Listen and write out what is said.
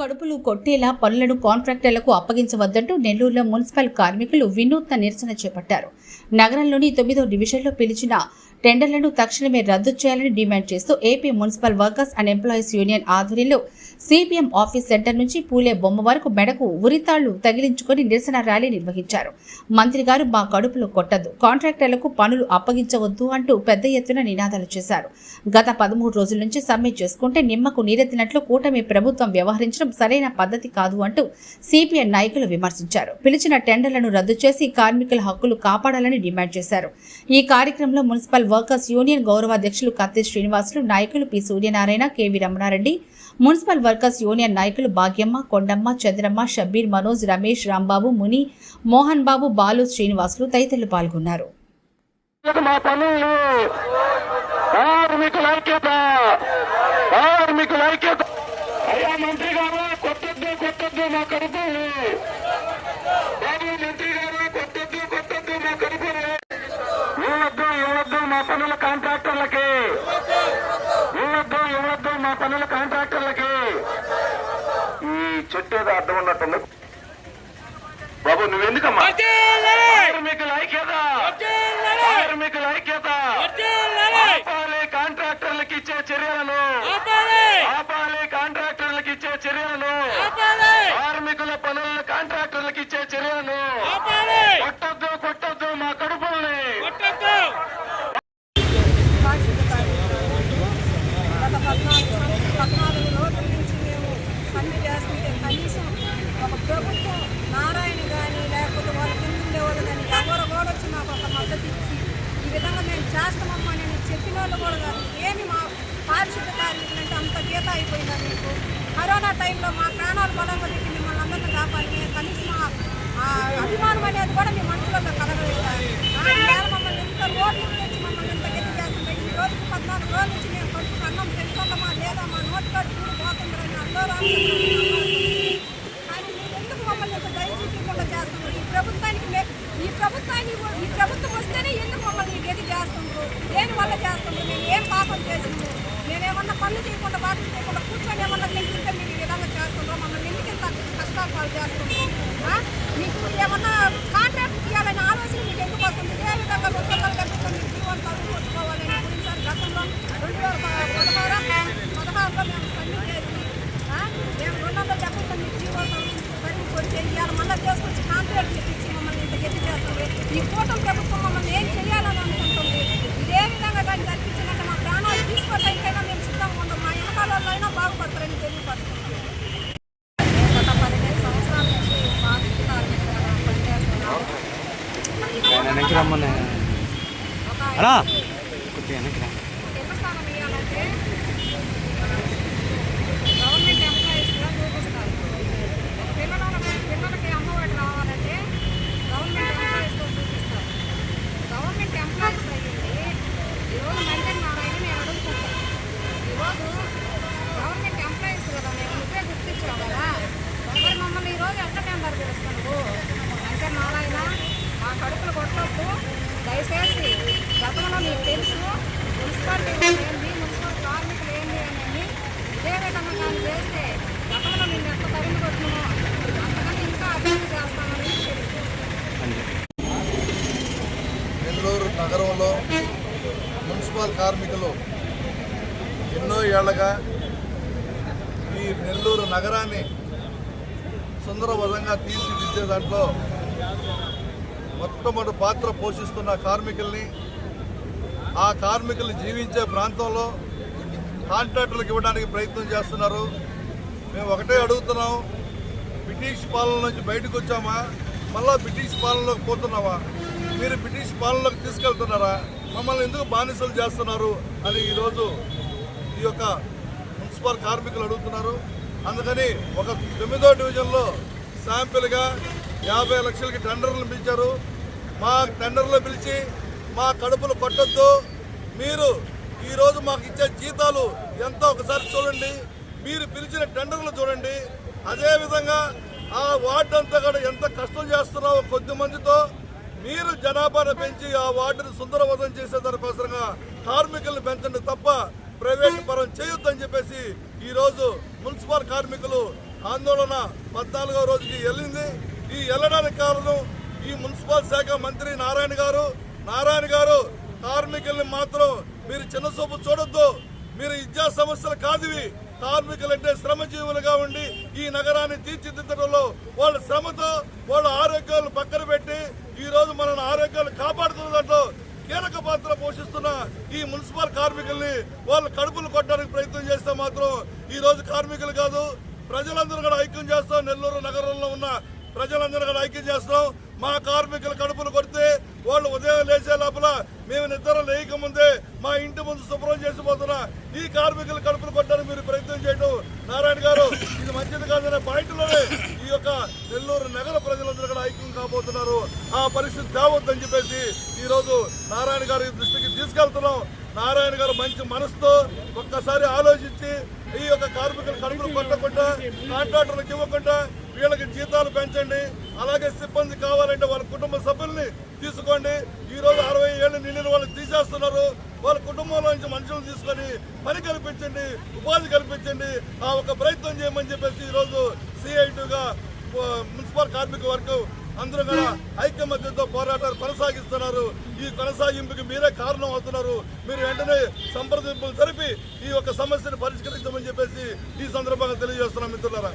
కడుపులు కొట్టేలా పనులను కాంట్రాక్టర్లకు అప్పగించవద్దంటూ నెల్లూరులో మున్సిపల్ కార్మికులు వినూత్న నిరసన చేపట్టారు. నగరంలోని తొమ్మిదో డివిజన్లో పిలిచిన టెండర్లను తక్షణమే రద్దు చేయాలని డిమాండ్ చేస్తూ AP municipal workers and employees union ఆధ్వర్యంలో సిపిఎం ఆఫీస్ సెంటర్ నుంచి పూలే బొమ్మ వరకు మెడకు ఉరితాళ్ళు తగిలించుకొని నిరసన ర్యాలీ నిర్వహించారు. మంత్రి గారు మా కడుపులు కొట్టద్దు కాంట్రాక్టర్లకు పనులు అప్పగించవద్దు అంటూ పెద్ద ఎత్తున నినాదాలు చేశారు. గత పదమూడు రోజుల నుంచి సమ్మె చేసుకుంటే నిమ్మకు నీరెత్తినట్లు కూటమి ప్రభుత్వం వ్యవహరించడం సరైన పద్ధతి కాదు అంటూ సిపిఎం నాయకులు విమర్శించారు. పిలిచిన టెండర్లను రద్దు చేసి కార్మికుల హక్కులు కాపాడాలని డిమాండ్ చేశారు. ఈ కార్యక్రమంలో municipal workers union గౌరవాధ్యక్షులు Katti Srinivasulu నాయకులు P Suryanarayana KV Ramanareddy municipal workers union నాయకులు భాగ్యమ్మ కొండమ్మ చంద్రమ్మ షబ్బీర్ మనోజ్ రమేష్ రాంబాబు ముని మోహన్ బాబు బాలు శ్రీనివాసులు తదితరులు పాల్గొన్నారు. మా పనుల కాంట్రాక్టర్లకి. ఇవ్వద్దు ఇవ్వద్దు మా పనుల కాంట్రాక్టర్ ఏదో అర్థం ఉన్నట్టుంది. బాబు నువ్వెందుకమ్మా? కార్మికుల ఐక్యత కార్మికుల ఐక్యత ఆపాలి కాంట్రాక్టర్లకు ఇచ్చే చర్యలను ఆపాలి కాంట్రాక్టర్లకు ఇచ్చే చర్యలను కార్మికుల పనులను కాంట్రాక్టర్లకు ఇచ్చే చర్యలను కొట్టొద్దు కొట్టొద్దు మా కడుపుల్ని గత పద్నాలుగు పద్నాలుగు రోజుల నుంచి మేము సమ్మె చేస్తుంటే కనీసం ఒక ప్రభుత్వం నారాయణ కానీ లేకపోతే వాళ్ళ కింద ఉండేవాళ్ళు కానీ ఎవరు కూడా వచ్చి మాకు ఒక మద్దతు ఇచ్చి ఈ విధంగా మేము చేస్తామమ్మా నేను చెప్పిన వాళ్ళు కూడా కాదు ఏమి మా పారిశుద్ధ కార్మికులు అంటే అంత గీత అయిపోయిందా మీకు? కరోనా టైంలో మా ప్రాణాలు బలంగా పెట్టి మిమ్మల్ని అందరినీ కాపాడి కనీసం అభిమానం అనేది కూడా మీ మనసులో కలగలేదు మమ్మల్ని ఎంత రోడ్లు నుంచి మమ్మల్ని ఎంత గట్టి చేస్తుంటే ఈ రోజుకి పద్నాలుగు రోజుల నుంచి మేము కొంచెం అన్నం తింటున్నామా లేదా మా నోటి కాడు చూడు పోతుందని అందరూ కానీ మీరు ఎందుకు మమ్మల్ని ఇంత దయచూపకుండా చేస్తున్నారు ఈ ప్రభుత్వానికి మే- ఈ ప్రభుత్వాన్ని ఈ ప్రభుత్వం వస్తేనే ఎందుకు మమ్మల్ని ఈ గది చేస్తున్నారు దేని వల్ల చేస్తున్నారు మేము ఏం పాపం చేసింది మేమేమన్నా పనులు చేయకుండా బాధలు చేయకుండా కూర్చొని ఏమన్నా తింటుంటే మీరు ఈ విధంగా చేస్తున్నారు మమ్మల్ని ఎందుకు ఇంత కష్టాలు పాలు చేస్తున్నారు మీకు ఏమన్నా కాంట్రాక్ట్ ఇవ్వాలనే ఆలోచన మీకు ఎందుకు వస్తుంది? ఏ విధంగా ఉద్యోగాలు వందల డబ్బులు మీరు జీవనం తగ్గు కొట్టుకోవాలని గురించి గతంలో రెండు వేల పదహారు పదహారులో మేము పన్ను చేసి మేము రెండు వందల డబ్బులు మీకు జీవనం తగ్గు కొట్టి చేయాలి మళ్ళీ చేసుకొచ్చి కాంట్రాక్ట్ ఇచ్చి మమ్మల్ని ఇంత గట్టి చేస్తుంది ఈ కూటమి ప్రభుత్వం ఒక అలా కొద్దిగా వెనక్కి రా ఎంత స్థానం ఇవ్వాలంటే గవర్నమెంట్ ఎంప్లాయీస్గా చూపిస్తారు పిల్లల పిల్లలకి అమ్మఒడి రావాలంటే గవర్నమెంట్ ఎంప్లాయీస్తో చూపిస్తారు గవర్నమెంట్ ఎంప్లాయీస్ అయ్యింది ఈరోజు మంత్రి నారాయణ నేను అడుగుతుంటాను ఈరోజు గవర్నమెంట్ ఎంప్లాయీస్ కదా మేము నువ్వే గుర్తించావు కదా మరి మమ్మల్ని ఈరోజు ఎట్లా టెండర్ పిలుస్తాను అంటే నారాయణ మా కడుపులు కొట్టొద్దు దయచేసి గతంలో మీకు తెలుసు మున్సిపాలిటీ ఏంటి మున్సిపల్ కార్మికులు ఏంటి అనేది ఇదే విధంగా కానీ చేస్తే గతంలో మేము ఎంత తరిమి కొట్టినామో అంతకన్నా ఇంకా అభివృద్ధి చేస్తామని తెలియదు నెల్లూరు నగరంలో మున్సిపల్ కార్మికులు ఎన్నో ఏళ్ళగా ఈ నెల్లూరు నగరాన్ని సుందరవదంగా తీర్చిదిద్దే దాంట్లో మొట్టమొదటి పాత్ర పోషిస్తున్న కార్మికుల్ని ఆ కార్మికులు జీవించే ప్రాంతంలో కాంట్రాక్టులకు ఇవ్వడానికి ప్రయత్నం చేస్తున్నారు. మేము ఒకటే అడుగుతున్నాం బ్రిటిష్ పాలన నుంచి బయటకు వచ్చామా? మళ్ళా బ్రిటిష్ పాలనలోకి పోతున్నావా? మీరు బ్రిటిష్ పాలనలోకి తీసుకెళ్తున్నారా? మమ్మల్ని ఎందుకు బానిసలు చేస్తున్నారు అని ఈరోజు ఈ యొక్క మున్సిపల్ కార్మికులు అడుగుతున్నారు. అందుకని ఒక తొమ్మిదో డివిజన్లో శాంపిల్గా యాభై లక్షలకి టెండర్లు పిలిచారు. మా టెండర్లో పిలిచి మా కడుపులు కొట్టద్దు. మీరు ఈరోజు మాకు ఇచ్చే జీతాలు ఎంతో ఒకసారి చూడండి. మీరు పిలిచిన టెండర్లు చూడండి. అదేవిధంగా ఆ వార్డు అంతా కూడా ఎంత కష్టం చేస్తున్నావో కొద్ది మందితో మీరు జనాభాను పెంచి ఆ వార్డును సుందరవదం చేసే దానికోసంగా కార్మికులను పెంచండి తప్ప ప్రైవేట్ పరం చేయొద్దని చెప్పేసి ఈరోజు మున్సిపల్ కార్మికులు ఆందోళన పద్నాలుగో రోజుకి వెళ్ళింది. ఈ వెళ్ళడానికి కారణం ఈ మున్సిపల్ శాఖ మంత్రి నారాయణ గారు. నారాయణ గారు కార్మికుల్ని మాత్రం మీరు చిన్న చూపు చూడొద్దు. మీరు విద్యా సమస్యలు కాదువి. కార్మికులంటే శ్రమజీవులుగా ఉండి ఈ నగరాన్ని తీర్చిదిద్దడంలో వాళ్ళ శ్రమతో వాళ్ళ ఆరోగ్యాలు పక్కన పెట్టి ఈ రోజు మన ఆరోగ్యాలు కాపాడుతున్న దాంట్లో కీలక పాత్ర పోషిస్తున్న ఈ మున్సిపల్ కార్మికుల్ని వాళ్ళ కడుపులు కొట్టడానికి ప్రయత్నం చేస్తే మాత్రం ఈ రోజు కార్మికులు కాదు ప్రజలందరూ కూడా ఐక్యం చేస్తాం నెల్లూరు నగరంలో ఉన్న ప్రజలందరూ కూడా ఐక్యం చేస్తాం మా కార్మికుల కడుపులు కొడితే వాళ్ళు ఉదయం లేచే లోపల మేము నిద్ర లేక ముందే మా ఇంటి ముందు శుభ్రం చేసిపోతున్నా ఈ కార్మికుల కడుపులు కొట్టడానికి మీరు ప్రయత్నం చేయడం నారాయణ గారు ఇది మంచిది కాదనే పాయింట్లోనే ఈ యొక్క నెల్లూరు నగర ప్రజలందరూ కూడా ఐక్యం కాబోతున్నారు. ఆ పరిస్థితి తేవద్దని చెప్పేసి ఈరోజు నారాయణ గారి దృష్టికి తీసుకెళ్తున్నాం. నారాయణ గారు మంచి మనసుతో ఒక్కసారి ఆలోచించి ఈ యొక్క కార్మికులు కడుపులు కొట్టకుండా కాంట్రాక్టర్లకు ఇవ్వకుండా వీళ్ళకి జీతాలు పెంచండి. అలాగే సిబ్బంది కావాలంటే వాళ్ళ కుటుంబ సభ్యుల్ని తీసుకోండి. ఈ రోజు అరవై ఏళ్ళు నిండిన వాళ్ళు తీసేస్తున్నారు. వాళ్ళ కుటుంబంలో నుంచి మనుషులను తీసుకొని పని కల్పించండి ఉపాధి కల్పించండి. ఆ ఒక ప్రయత్నం చేయమని చెప్పేసి ఈరోజు రోజు సిఐటిగా మున్సిపల్ కార్మిక వర్గం అందరూ కూడా ఐకమత్యంతో పోరాటాలు కొనసాగిస్తున్నారు. ఈ కొనసాగింపుకి మీరే కారణం అవుతున్నారు. మీరు వెంటనే సంప్రదింపులు జరిపి ఈ యొక్క సమస్యను పరిష్కరించమని చెప్పేసి ఈ సందర్భంగా తెలియజేస్తున్నాం మిత్రులారా.